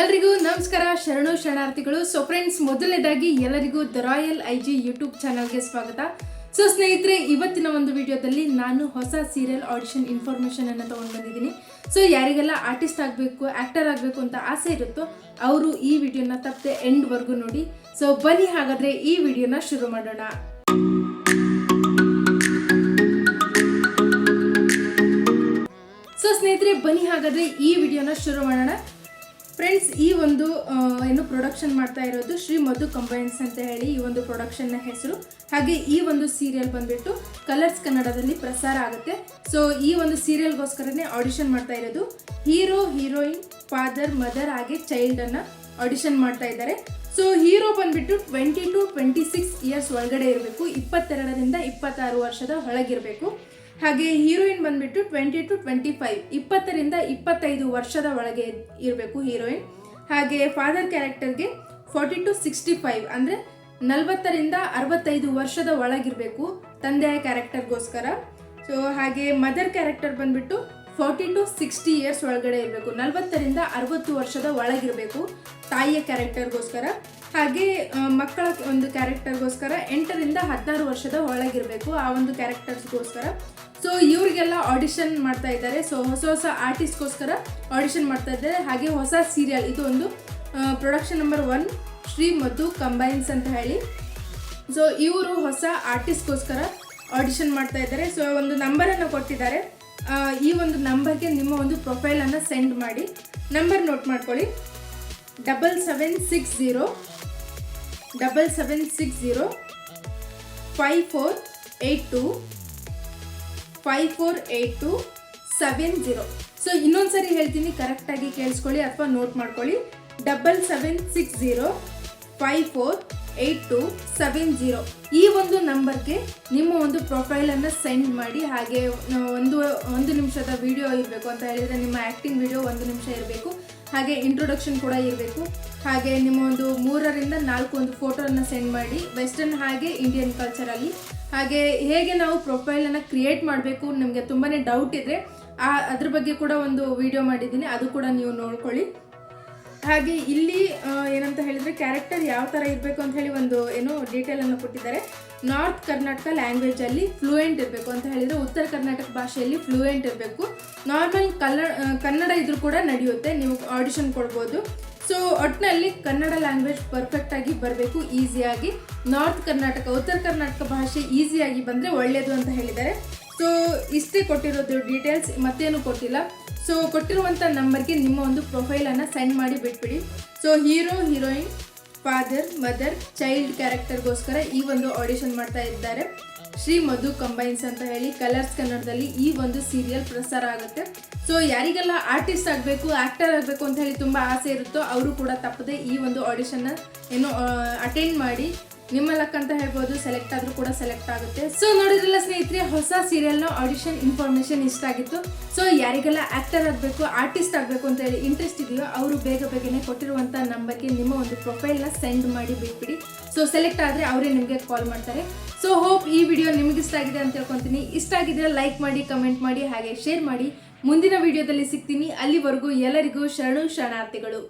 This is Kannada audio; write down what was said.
ಎಲ್ರಿಗೂ ನಮಸ್ಕಾರ. ಶರಣು ಶರಣಾರ್ಥಿಗಳು. ಸೊ ಫ್ರೆಂಡ್ಸ್ ಮೊದಲನೇದಾಗಿ ಎಲ್ಲರಿಗೂ the Royal I G YouTube ಚಾನಲ್ಗೆ ಸ್ವಾಗತ. ಸೊ ಸ್ನೇಹಿತರೆ, ಇವತ್ತಿನ ಒಂದು ವಿಡಿಯೋದಲ್ಲಿ ನಾನು ಹೊಸ ಸೀರಿಯಲ್ ಆಡಿಷನ್ ಇನ್ಫಾರ್ಮೇಷನ್ ಅನ್ನು ತಗೊಂಡು ಬಂದಿದ್ದೀನಿ. ಸೊ ಯಾರಿಗೆಲ್ಲ ಆರ್ಟಿಸ್ಟ್ ಆಗಬೇಕು ಆ್ಯಕ್ಟರ್ ಆಗಬೇಕು ಅಂತ ಆಸೆ ಇರುತ್ತೋ ಅವರು ಈ ವಿಡಿಯೋನ ತಪ್ಪದೆ ಎಂಡ್ವರೆಗೂ ನೋಡಿ. ಸೊ ಬನ್ನಿ ಹಾಗಾದರೆ ಈ ವಿಡಿಯೋನ ಶುರು ಮಾಡೋಣ. ಸೊ ಸ್ನೇಹಿತರೆ, ಬನ್ನಿ ಹಾಗಾದ್ರೆ ಈ ವಿಡಿಯೋನ ಶುರು ಮಾಡೋಣ. ಫ್ರೆಂಡ್ಸ್, ಈ ಒಂದು ಏನು ಪ್ರೊಡಕ್ಷನ್ ಮಾಡ್ತಾ ಇರೋದು ಶ್ರೀ ಮಧು ಕಂಬೈನ್ಸ್ ಅಂತ ಹೇಳಿ ಈ ಒಂದು ಪ್ರೊಡಕ್ಷನ್ನ ಹೆಸರು. ಹಾಗೆ ಈ ಒಂದು ಸೀರಿಯಲ್ ಬಂದ್ಬಿಟ್ಟು ಕಲರ್ಸ್ ಕನ್ನಡದಲ್ಲಿ ಪ್ರಸಾರ ಆಗುತ್ತೆ. ಸೊ ಈ ಒಂದು ಸೀರಿಯಲ್ಗೋಸ್ಕರನೇ ಆಡಿಷನ್ ಮಾಡ್ತಾ ಇರೋದು. ಹೀರೋ ಹೀರೋಯಿನ್ ಫಾದರ್ ಮದರ್ ಹಾಗೆ ಚೈಲ್ಡ್ ಅನ್ನ ಆಡಿಷನ್ ಮಾಡ್ತಾ ಇದ್ದಾರೆ. ಸೊ ಹೀರೋ ಬಂದ್ಬಿಟ್ಟು twenty to twenty six years ಒಳಗಡೆ ಇರಬೇಕು. ಇಪ್ಪತ್ತೆರಡರಿಂದ ಇಪ್ಪತ್ತಾರು ವರ್ಷದ ಒಳಗಿರಬೇಕು. ಹಾಗೆ ಹೀರೋಯಿನ್ ಬಂದ್ಬಿಟ್ಟು ಟ್ವೆಂಟಿ ಟು ಟ್ವೆಂಟಿ ಫೈವ್, ಇಪ್ಪತ್ತರಿಂದ ಇಪ್ಪತ್ತೈದು ವರ್ಷದ ಒಳಗೆ ಇರಬೇಕು ಹೀರೋಯಿನ್. ಹಾಗೆ ಫಾದರ್ ಕ್ಯಾರೆಕ್ಟರ್ಗೆ ಫಾರ್ಟಿ ಟು ಸಿಕ್ಸ್ಟಿ ಫೈವ್ ಅಂದರೆ ನಲವತ್ತರಿಂದ ಅರವತ್ತೈದು ವರ್ಷದ ಒಳಗಿರಬೇಕು ತಂದೆಯ ಕ್ಯಾರೆಕ್ಟರ್ಗೋಸ್ಕರ ಸೊ ಹಾಗೆ ಮದರ್ ಕ್ಯಾರೆಕ್ಟರ್ ಬಂದ್ಬಿಟ್ಟು ಫಾರ್ಟಿ ಟು ಸಿಕ್ಸ್ಟಿ ಇಯರ್ಸ್ ಒಳಗಡೆ ಇರಬೇಕು, ನಲವತ್ತರಿಂದ ಅರವತ್ತು ವರ್ಷದ ಒಳಗಿರಬೇಕು ತಾಯಿಯ ಕ್ಯಾರೆಕ್ಟರ್ಗೋಸ್ಕರ ಹಾಗೆ ಮಕ್ಕಳ ಒಂದು ಕ್ಯಾರೆಕ್ಟರ್ಗೋಸ್ಕರ ಎಂಟರಿಂದ ಹದಿನಾರು ವರ್ಷದ ಒಳಗಿರಬೇಕು ಆ ಒಂದು ಕ್ಯಾರೆಕ್ಟರ್ಸ್ಗೋಸ್ಕರ ಸೊ ಇವರಿಗೆಲ್ಲ ಆಡಿಷನ್ ಮಾಡ್ತಾ ಇದ್ದಾರೆ. ಸೊ ಹೊಸ ಹೊಸ ಆರ್ಟಿಸ್ಟ್ಗೋಸ್ಕರ ಆಡಿಷನ್ ಮಾಡ್ತಾ ಇದ್ದಾರೆ. ಹಾಗೆ ಹೊಸ ಸೀರಿಯಲ್ ಇದು ಒಂದು ಪ್ರೊಡಕ್ಷನ್ ನಂಬರ್ ಒನ್ ಶ್ರೀ ಮತ್ತು ಕಂಬೈನ್ಸ್ ಅಂತ ಹೇಳಿ. ಸೊ ಇವರು ಹೊಸ ಆರ್ಟಿಸ್ಟ್ಗೋಸ್ಕರ ಆಡಿಷನ್ ಮಾಡ್ತಾ ಇದ್ದಾರೆ. ಸೊ ಒಂದು ನಂಬರನ್ನು ಕೊಟ್ಟಿದ್ದಾರೆ. ಈ ಒಂದು ನಂಬರ್ಗೆ ನಿಮ್ಮ ಒಂದು ಪ್ರೊಫೈಲನ್ನು ಸೆಂಡ್ ಮಾಡಿ. ನಂಬರ್ ನೋಟ್ ಮಾಡ್ಕೊಳ್ಳಿ. Double seven six zero double seven six zero five four eight two five four eight two seven zero so ಇನ್ನೊಂದ್ಸರಿ ಹೇಳ್ತೀನಿ ಕರೆಕ್ಟಾಗಿ ಕೇಳಿಸ್ಕೊಳ್ಳಿ ಅಥವಾ ನೋಟ್ ಮಾಡ್ಕೊಳ್ಳಿ. Double seven six zero five four eight two seven zero. ಈ ಒಂದು ನಂಬರ್ಗೆ ನಿಮ್ಮ ಒಂದು ಪ್ರೊಫೈಲನ್ನು ಸೆಂಡ್ ಮಾಡಿ, ಹಾಗೆ ಒಂದು ಒಂದು ನಿಮಿಷದ ವಿಡಿಯೋ ಇರಬೇಕು ಅಂತ ಹೇಳಿದರೆ ನಿಮ್ಮ ಆ್ಯಕ್ಟಿಂಗ್ ವಿಡಿಯೋ ಒಂದು ನಿಮಿಷ ಇರಬೇಕು, ಹಾಗೆ ಇಂಟ್ರೊಡಕ್ಷನ್ ಕೂಡ ಇರಬೇಕು, ಹಾಗೆ ನಿಮ್ಮ ಒಂದು ಮೂರರಿಂದ ನಾಲ್ಕು ಒಂದು ಫೋಟೋನ ಸೆಂಡ್ ಮಾಡಿ, ವೆಸ್ಟರ್ನ್ ಹಾಗೆ ಇಂಡಿಯನ್ ಕಲ್ಚರಲ್ಲಿ ಹಾಗೆ ಹೇಗೆ ನಾವು ಪ್ರೊಫೈಲನ್ನು ಕ್ರಿಯೇಟ್ ಮಾಡಬೇಕು ನಿಮಗೆ ತುಂಬಾ ಡೌಟ್ ಇದ್ದರೆ ಆ, ಅದ್ರ ಬಗ್ಗೆ ಕೂಡ ಒಂದು ವಿಡಿಯೋ ಮಾಡಿದ್ದೀನಿ, ಅದು ಕೂಡ ನೀವು ನೋಡ್ಕೊಳ್ಳಿ. ಹಾಗೆ ಇಲ್ಲಿ ಏನಂತ ಹೇಳಿದ್ರೆ ಕ್ಯಾರೆಕ್ಟರ್ ಯಾವ ಥರ ಇರಬೇಕು ಅಂತ ಹೇಳಿ ಒಂದು ಏನೋ ಡೀಟೇಲ್ ಅನ್ನು ಕೊಟ್ಟಿದ್ದಾರೆ. ನಾರ್ತ್ ಕರ್ನಾಟಕ ಲ್ಯಾಂಗ್ವೇಜ್ ಅಲ್ಲಿ ಫ್ಲೂಯೆಂಟ್ ಇರಬೇಕು ಅಂತ ಹೇಳಿದ್ರೆ ಉತ್ತರ ಕರ್ನಾಟಕ ಭಾಷೆಯಲ್ಲಿ ಫ್ಲೂಯೆಂಟ್ ಇರಬೇಕು. ನಾರ್ಮಲ್ ಕನ್ನಡ ಕನ್ನಡ ಇದ್ರೂ ಕೂಡ ನಡೆಯುತ್ತೆ, ನೀವು ಆಡಿಷನ್ ಕೊಡ್ಬೋದು. ಸೊ ಒಟ್ಟಿನಲ್ಲಿ ಕನ್ನಡ ಲ್ಯಾಂಗ್ವೇಜ್ ಪರ್ಫೆಕ್ಟ್ ಆಗಿ ಬರಬೇಕು ಈಸಿಯಾಗಿ ನಾರ್ತ್ ಕರ್ನಾಟಕ ಉತ್ತರ ಕರ್ನಾಟಕ ಭಾಷೆ ಈಸಿಯಾಗಿ ಬಂದರೆ ಒಳ್ಳೆಯದು ಅಂತ ಹೇಳಿದ್ದಾರೆ. ಸೊ ಇಷ್ಟೇ ಕೊಟ್ಟಿರೋದು ಡೀಟೇಲ್ಸ್ ಮತ್ತೇನು ಕೊಟ್ಟಿಲ್ಲ. ಸೊ ಕೊಟ್ಟಿರುವಂಥ ನಂಬರ್ಗೆ ನಿಮ್ಮ ಒಂದು ಪ್ರೊಫೈಲನ್ನು ಸೆಂಡ್ ಮಾಡಿ ಬಿಟ್ಬಿಡಿ. So hero heroine father mother child ಕ್ಯಾರೆಕ್ಟರ್ಗೋಸ್ಕರ ಈ ಒಂದು ಆಡಿಷನ್ ಮಾಡ್ತಾ ಇದ್ದಾರೆ. ಶ್ರೀ ಮಧು ಕಂಬೈನ್ಸ್ ಅಂತ ಹೇಳಿ ಕಲರ್ಸ್ ಕನ್ನಡದಲ್ಲಿ ಈ ಒಂದು ಸೀರಿಯಲ್ ಪ್ರಸಾರ ಆಗುತ್ತೆ. ಸೊ ಯಾರಿಗೆಲ್ಲ ಆರ್ಟಿಸ್ಟ್ ಆಗಬೇಕು ಆ್ಯಕ್ಟರ್ ಆಗಬೇಕು ಅಂತ ಹೇಳಿ ತುಂಬ ಆಸೆ ಇರುತ್ತೋ, ಅವರು ಕೂಡ ತಪ್ಪದೆ ಈ ಒಂದು ಆಡಿಷನ್ನ ಏನು ಅಟೆಂಡ್ ಮಾಡಿ ನಿಮ್ಮ ಲಕ್ ಅಂತ ಹೇಳ್ಬೋದು ಸೆಲೆಕ್ಟ್ ಆದ್ರೂ ಕೂಡ ಸೆಲೆಕ್ಟ್ ಆಗುತ್ತೆ. ಸೊ ನೋಡಿದ್ರಲ್ಲ ಸ್ನೇಹಿತರೆ, ಹೊಸ ಸೀರಿಯಲ್ನ ಆಡಿಷನ್ ಇನ್ಫಾರ್ಮೇಶನ್ ಇಷ್ಟ ಆಗಿತ್ತು. ಸೊ ಯಾರಿಗೆಲ್ಲ ಆಕ್ಟರ್ ಆಗಬೇಕು ಆರ್ಟಿಸ್ಟ್ ಆಗಬೇಕು ಅಂತ ಹೇಳಿ ಇಂಟ್ರೆಸ್ಟ್ ಇದೆಯೋ ಅವರು ಬೇಗ ಬೇಗನೆ ಕೊಟ್ಟಿರುವಂಥ ನಂಬರ್ಗೆ ನಿಮ್ಮ ಒಂದು ಪ್ರೊಫೈಲ್ನ ಸೆಂಡ್ ಮಾಡಿ ಬಿಟ್ಬಿಡಿ. ಸೊ ಸೆಲೆಕ್ಟ್ ಆದರೆ ಅವರೇ ನಿಮಗೆ ಕಾಲ್ ಮಾಡ್ತಾರೆ. ಸೊ ಹೋಪ್ ಈ ವಿಡಿಯೋ ನಿಮ್ಗೆ ಇಷ್ಟ ಆಗಿದೆ ಅಂತ ಹೇಳ್ಕೊತೀನಿ ಇಷ್ಟ ಆಗಿದ್ರೆ ಲೈಕ್ ಮಾಡಿ ಕಮೆಂಟ್ ಮಾಡಿ, ಹಾಗೆ ಶೇರ್ ಮಾಡಿ. ಮುಂದಿನ ವಿಡಿಯೋದಲ್ಲಿ ಸಿಗ್ತೀನಿ. ಅಲ್ಲಿವರೆಗೂ ಎಲ್ಲರಿಗೂ ಶರಣು, ಶರಣಾರ್ಥಿಗಳು.